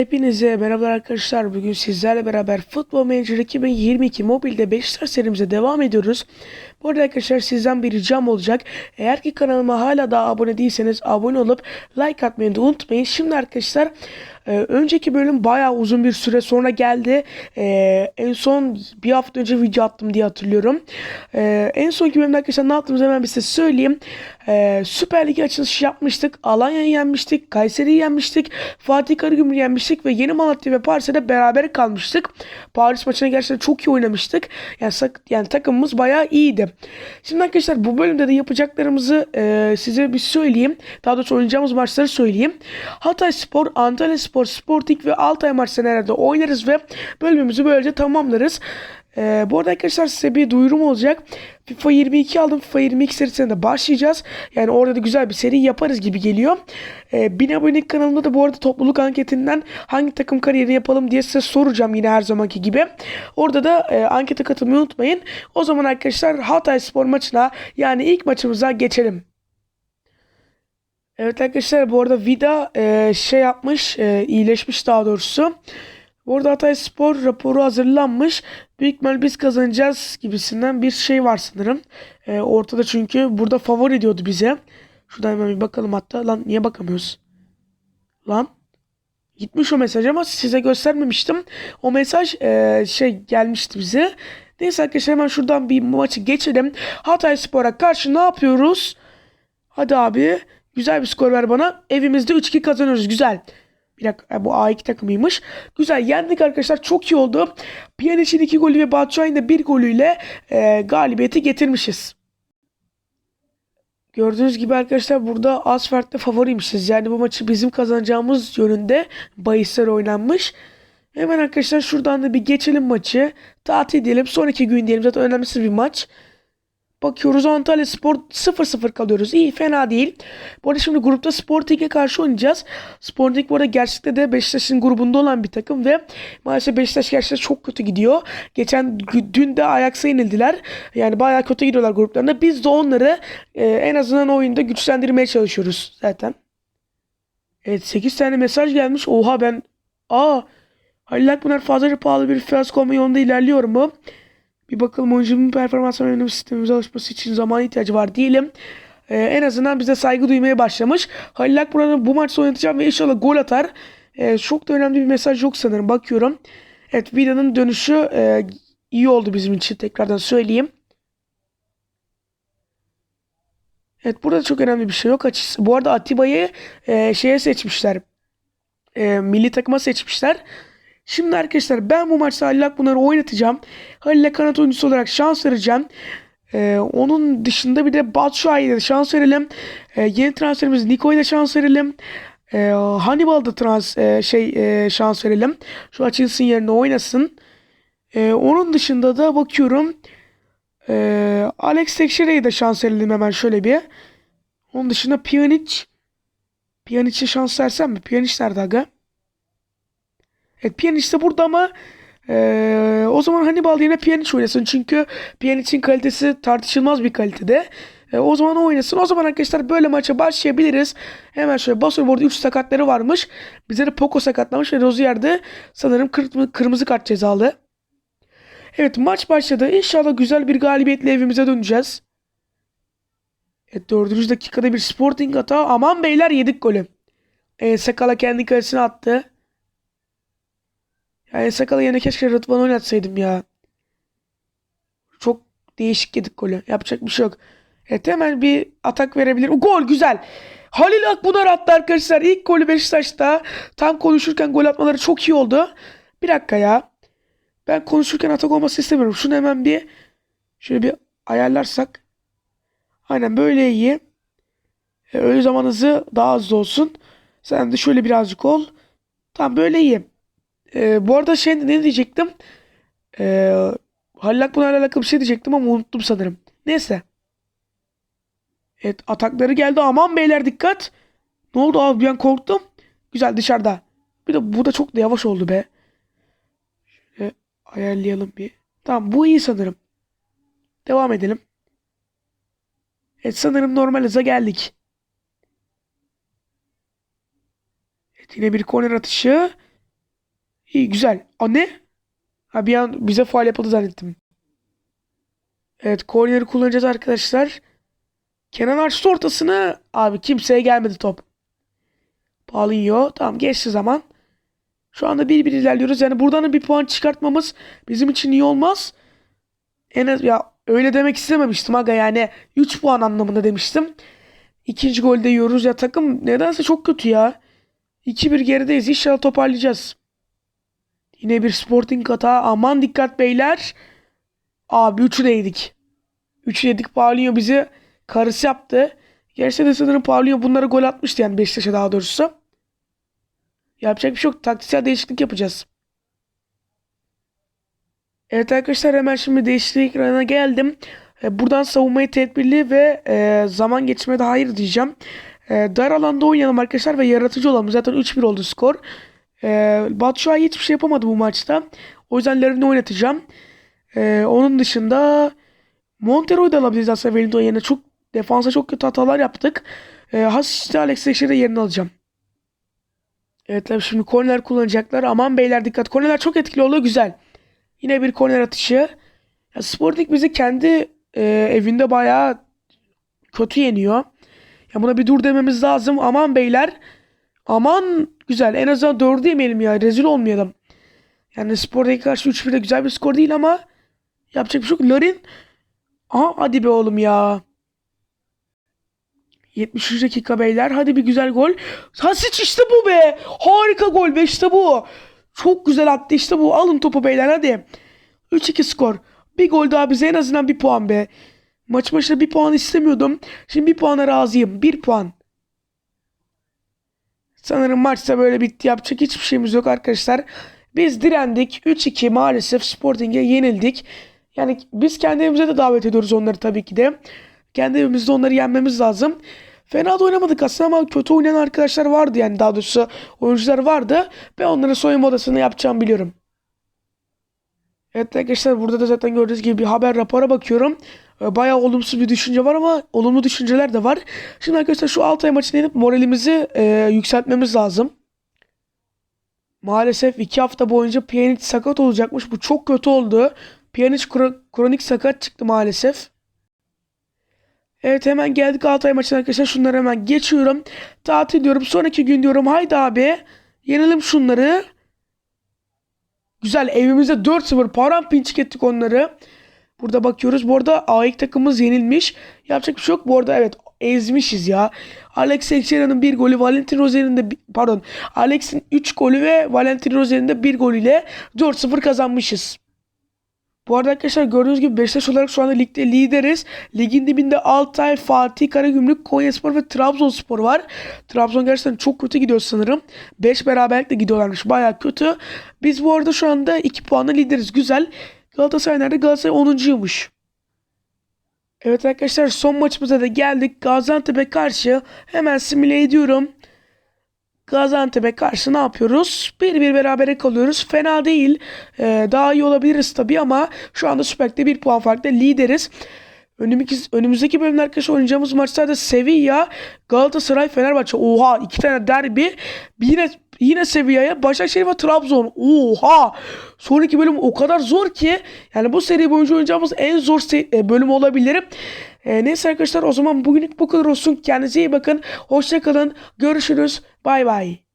Hepinize merhabalar arkadaşlar. Bugün sizlerle beraber Futbol Manager 2022 mobilde Beşiktaş serimize devam ediyoruz. Bu arada arkadaşlar sizden bir ricam olacak. Eğer ki kanalıma hala daha abone değilseniz abone olup like atmayı da unutmayın. Şimdi arkadaşlar e, önceki bölüm bayağı uzun bir süre sonra geldi. E, en son bir hafta önce video attım diye hatırlıyorum. E, en sonki bölümde arkadaşlar ne yaptığımızı hemen size söyleyeyim. E, Süper Lig açılışı yapmıştık. Alanya'yı yenmiştik. Kayseri'yi yenmiştik. Fatih Karagümrük'ü yenmiştik ve Yeni Malatya ve Paris'e beraber kalmıştık. Paris maçına gerçekten çok iyi oynamıştık. Yani, yani takımımız bayağı iyiydi. Şimdi arkadaşlar bu bölümde de yapacaklarımızı e, size bir söyleyeyim. Daha doğrusu oynayacağımız maçları söyleyeyim. Hatay Spor, Antalya Spor, Sporting ve Altay maçlarını herhalde oynarız ve bölümümüzü böylece tamamlarız. Ee, bu arada arkadaşlar size bir duyurum olacak. FIFA 22 aldım. FIFA 22 serisine de başlayacağız. Yani orada da güzel bir seri yaparız gibi geliyor. Ee, 1000 abonelik kanalımda da bu arada topluluk anketinden hangi takım kariyerini yapalım diye size soracağım yine her zamanki gibi. Orada da e, ankete katılmayı unutmayın. O zaman arkadaşlar Hatay Spor maçına yani ilk maçımıza geçelim. Evet arkadaşlar bu arada Vida e, şey yapmış, e, iyileşmiş daha doğrusu. Bu arada Hatay Spor raporu hazırlanmış. Büyük ihtimal biz kazanacağız gibisinden bir şey var sanırım. E, ortada çünkü burada favori diyordu bize. Şuradan hemen bir bakalım hatta. Lan niye bakamıyoruz? Lan. Gitmiş o mesaj ama size göstermemiştim. O mesaj e, şey gelmişti bize. Neyse arkadaşlar hemen şuradan bir maçı geçelim. Hatay Spor'a karşı ne yapıyoruz? Hadi abi. Güzel bir skor ver bana. Evimizde 3-2 kazanıyoruz. Güzel. Bir dakika bu A2 takımıymış. Güzel yendik arkadaşlar. Çok iyi oldu. Pjanic'in 2 golü ve Batshuayi'nin de 1 golüyle e, galibiyeti getirmişiz. Gördüğünüz gibi arkadaşlar burada Asfert'te favoriymişiz. Yani bu maçı bizim kazanacağımız yönünde bahisler oynanmış. Hemen arkadaşlar şuradan da bir geçelim maçı. Tatil diyelim. Sonraki gün diyelim. Zaten önemlisi bir maç. Bakıyoruz Antalya Spor 0-0 kalıyoruz. İyi fena değil. Bu arada şimdi grupta Sporting'e karşı oynayacağız. Sporting bu arada gerçekten de Beşiktaş'ın grubunda olan bir takım ve maalesef Beşiktaş gerçekten çok kötü gidiyor. Geçen dün de Ajax'a yenildiler. Yani bayağı kötü gidiyorlar gruplarında. Biz de onları e, en azından oyunda güçlendirmeye çalışıyoruz zaten. Evet 8 tane mesaj gelmiş. Oha ben aa Halil Akpınar fazlaca pahalı bir olma yolunda ilerliyor mu? Bir bakalım oyuncunun performansına önemli sistemimize alışması için zaman ihtiyacı var diyelim. Ee, en azından bize saygı duymaya başlamış. Halil Akburan'ı bu maçta oynatacağım ve inşallah gol atar. Ee, çok da önemli bir mesaj yok sanırım. Bakıyorum. Evet Vida'nın dönüşü e, iyi oldu bizim için. Tekrardan söyleyeyim. Evet burada çok önemli bir şey yok. Bu arada Atiba'yı e, şeye seçmişler. E, milli takıma seçmişler. Şimdi arkadaşlar ben bu maçta Halil Akpınar'ı oynatacağım. Halil'e kanat oyuncusu olarak şans vereceğim. Ee, onun dışında bir de Batshuayi'ye de şans verelim. Ee, yeni transferimiz Niko'ya da şans verelim. Ee, Hannibal'a da trans, e, şey e, şans verelim. Şu açılsın yerine oynasın. Ee, onun dışında da bakıyorum. Ee, Alex Teixeira'ya da şans verelim hemen şöyle bir. Onun dışında Pjanic. Pjanic'e şans versem mi? Pjanic nerede aga? Evet Pjanic de burada ama eee, o zaman Hannibal yerine Pjanic oynasın. Çünkü Pjanic'in kalitesi tartışılmaz bir kalitede. E, o zaman oynasın. O zaman arkadaşlar böyle maça başlayabiliriz. Hemen şöyle basıyorum. Bu arada 3 sakatları varmış. Bize de Poco sakatlamış ve Rozier de sanırım kır- kırmızı kart cezalı. Evet maç başladı. İnşallah güzel bir galibiyetle evimize döneceğiz. Evet dördüncü dakikada bir Sporting hata. Aman beyler yedik golü. E, Sakala kendi kalesine attı. Yani Sakal'ı yerine keşke Rıdvan oynatsaydım ya. Çok değişik yedik golü. Yapacak bir şey yok. Evet hemen bir atak verebilir. Gol güzel. Halil Akbunar attı arkadaşlar. İlk golü Beşiktaş'ta. Tam konuşurken gol atmaları çok iyi oldu. Bir dakika ya. Ben konuşurken atak olması istemiyorum. Şunu hemen bir şöyle bir ayarlarsak. Aynen böyle iyi. E, öyle zaman hızı daha hızlı olsun. Sen de şöyle birazcık ol. Tamam böyle iyi. Ee, bu arada şey ne diyecektim? Ee, Halil Akpınar'la alakalı bir şey diyecektim ama unuttum sanırım. Neyse. Evet atakları geldi. Aman beyler dikkat. Ne oldu abi an korktum. Güzel dışarıda. Bir de bu da çok da yavaş oldu be. Şöyle ayarlayalım bir. Tamam bu iyi sanırım. Devam edelim. Evet sanırım normal hıza geldik. Evet yine bir korner atışı. İyi güzel. A ne? Ha bir an bize faal yapıldı zannettim. Evet korneri kullanacağız arkadaşlar. Kenan açtı ortasını. Abi kimseye gelmedi top. Paulinho. Tamam geçti zaman. Şu anda bir bir ilerliyoruz. Yani buradan da bir puan çıkartmamız bizim için iyi olmaz. En az ya öyle demek istememiştim aga yani 3 puan anlamında demiştim. İkinci golde yiyoruz ya takım nedense çok kötü ya. 2-1 gerideyiz. İnşallah toparlayacağız. Yine bir Sporting hata. Aman dikkat beyler. Abi 3'ü de yedik. 3'ü yedik. Paulinho bizi karısı yaptı. Gerçi de sanırım Paulinho bunlara gol atmıştı yani Beşiktaş'a daha doğrusu. Yapacak bir şey yok. Taktiksel değişiklik yapacağız. Evet arkadaşlar hemen şimdi değişiklik ekranına geldim. E, Buradan savunmayı tedbirli ve e, zaman geçirmeye de hayır diyeceğim. E, dar alanda oynayalım arkadaşlar ve yaratıcı olalım. Zaten 3-1 oldu skor. E, Batshuayi hiçbir şey yapamadı bu maçta. O yüzden Larin'i oynatacağım. E, onun dışında Montero'yu da alabiliriz aslında Wellington yerine. Çok, defansa çok kötü hatalar yaptık. E, Hasic'te Alex Teixeira yerini alacağım. Evet tabii şimdi korner kullanacaklar. Aman beyler dikkat. Kornerler çok etkili oluyor. Güzel. Yine bir korner atışı. Ya Sporting bizi kendi e, evinde bayağı kötü yeniyor. Ya buna bir dur dememiz lazım. Aman beyler. Aman güzel. En azından dördü yemeyelim ya. Rezil olmayalım. Yani Sporting'e karşı 3-1 de güzel bir skor değil ama yapacak bir şey yok. Larin. Aha hadi be oğlum ya. 73 dakika beyler. Hadi bir güzel gol. Hasic işte bu be. Harika gol be işte bu. Çok güzel attı işte bu. Alın topu beyler hadi. 3-2 skor. Bir gol daha bize en azından bir puan be. Maç başına bir puan istemiyordum. Şimdi bir puana razıyım. Bir puan. Sanırım maçta böyle bitti. Yapacak hiçbir şeyimiz yok arkadaşlar. Biz direndik. 3-2 maalesef Sporting'e yenildik. Yani biz kendi evimize de davet ediyoruz onları tabii ki de. Kendi evimizde onları yenmemiz lazım. Fena da oynamadık aslında ama kötü oynayan arkadaşlar vardı yani daha doğrusu oyuncular vardı. Ben onların soyunma odasını yapacağımı biliyorum. Evet arkadaşlar burada da zaten gördüğünüz gibi bir haber rapora bakıyorum. Ee, Bayağı olumsuz bir düşünce var ama olumlu düşünceler de var. Şimdi arkadaşlar şu Altay maçına inip moralimizi e, yükseltmemiz lazım. Maalesef iki hafta boyunca Pjanic sakat olacakmış. Bu çok kötü oldu. Pjanic kro- kronik sakat çıktı maalesef. Evet hemen geldik Altay maçına arkadaşlar. Şunları hemen geçiyorum. Tatil diyorum. Sonraki gün diyorum. Haydi abi. Yenelim şunları. Güzel. Evimizde 4-0 paramparçık ettik onları. Burada bakıyoruz. Bu arada AEK takımımız yenilmiş. Yapacak bir şey yok. Bu arada evet ezmişiz ya. Alex Teixeira'nın bir golü, Valentin Rozier'in de pardon, Alex'in 3 golü ve Valentin Rozier'in de bir golüyle 4-0 kazanmışız. Bu arada arkadaşlar gördüğünüz gibi Beşiktaş olarak şu anda ligde lideriz. Ligin dibinde Altay, Fatih, Karagümrük, Konyaspor ve Trabzonspor var. Trabzon gerçekten çok kötü gidiyor sanırım. 5 beraberlikle gidiyorlarmış. Baya kötü. Biz bu arada şu anda 2 puanla lideriz. Güzel. Galatasaray nerede? Galatasaray 10.ymuş. Evet arkadaşlar son maçımıza da geldik. Gaziantep'e karşı hemen simüle ediyorum. Gaziantep'e karşı ne yapıyoruz? Bir bir berabere kalıyoruz. Fena değil. Ee, daha iyi olabiliriz tabii ama şu anda Süper Lig'de bir puan farklı lideriz. Önümüzdeki, önümüzdeki bölümde arkadaşlar oynayacağımız maçlarda Sevilla, Galatasaray, Fenerbahçe. Oha iki tane derbi. Yine yine Sevilla'ya Başakşehir ve Trabzon. Oha! Sonraki bölüm o kadar zor ki yani bu seri boyunca oynayacağımız en zor e, bölüm olabilir. E, neyse arkadaşlar o zaman bugünlük bu kadar olsun. Kendinize iyi bakın. Hoşçakalın. Görüşürüz. Bay bay.